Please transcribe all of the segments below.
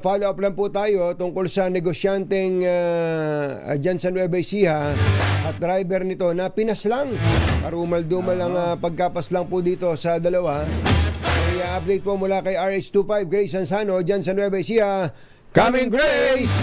follow up lang po tayo tungkol sa negosyanteng uh, dyan sa Nueva Ecija at driver nito na pinaslang. Karumal-dumal ang ah, pagkapaslang po dito sa dalawa. May update po mula kay RH25 Grace Ansano dyan sa Nueva Ecija. Coming Grace!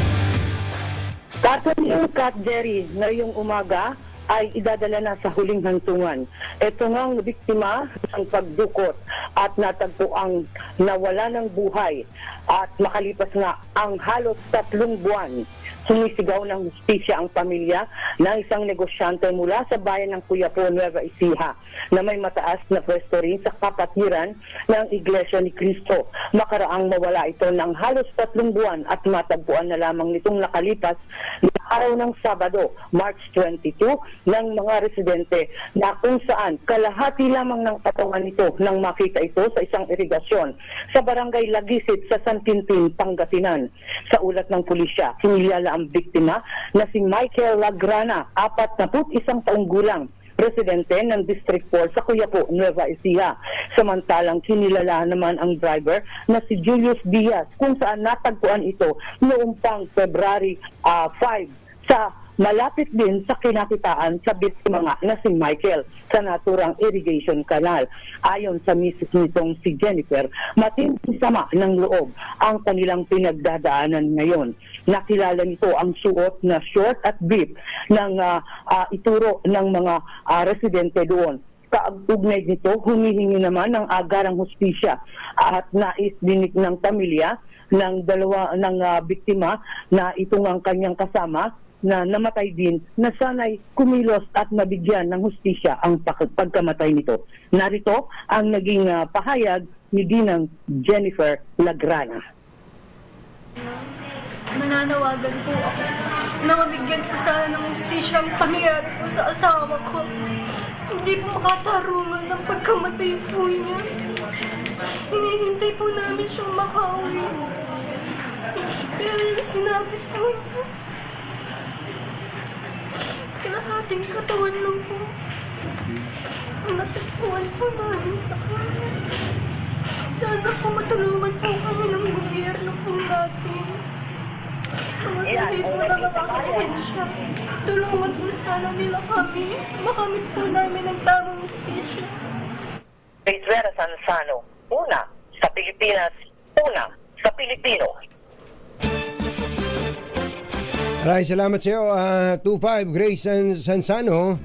Katanong Kat Jerry, ngayong umaga ay idadala na sa huling hantungan. Ito nga ang biktima ng pagdukot at natagpo ang nawala ng buhay at makalipas nga ang halos tatlong buwan. Sumisigaw ng hustisya ang pamilya ng isang negosyante mula sa bayan ng Cuyapo, Nueva Ecija na may mataas na pwesto rin sa kapatiran ng Iglesia ni Cristo. Makaraang mawala ito ng halos tatlong buwan at matagpuan na lamang nitong nakalipas na araw ng Sabado, March 22, ng mga residente na kung saan kalahati lamang ng katawan nito nang makita ito sa isang irigasyon sa barangay Lagisit sa San Quintin, Pangasinan. Sa ulat ng pulisya, ang biktima na si Michael Lagrana, 41 taong gulang presidente ng District 4 sa Cuyapo, Nueva Ecija. Samantalang kinilala naman ang driver na si Julius Diaz kung saan natagpuan ito noong pang February ah, 5 sa malapit din sa kinakitaan sa biktima nga na si Michael sa naturang irrigation canal. Ayon sa misis nitong si Jennifer, matinding sama ng loob ang kanilang pinagdadaanan ngayon. Nakilala nito ang suot na short at brief ng ah, ah, ituro ng mga ah, residente doon kaugnay nito, humihingi naman ng agarang hustisya at nais dinig ng pamilya ng dalawa ng ah, biktima na itong ang kanyang kasama na namatay din na sanay kumilos at mabigyan ng hustisya ang pag- pagkamatay nito. Narito ang naging ah, pahayag ni Dinang Jennifer Lagrana. Nananawagan po ako na mabigyan po sana ng justisya ang pangyayari po sa asawa ko. Hindi po makatarungan ng pagkamatay po niya. Hinihintay po namin siyang makauwi. Pero sinabi po niya, kalahating katawan lang po. Ang natagpuan po namin sa kanya. Sana po matulungan po kami ng gobyerno po natin. Mga sakit mo na nakakahensya. Tulungan po sana nila kami. Makamit po namin ang tamang justisya. Pedrera Sansano, una sa Pilipinas, una sa Pilipino. Maraming salamat sa iyo, ah, 25 Grace San- Sansano.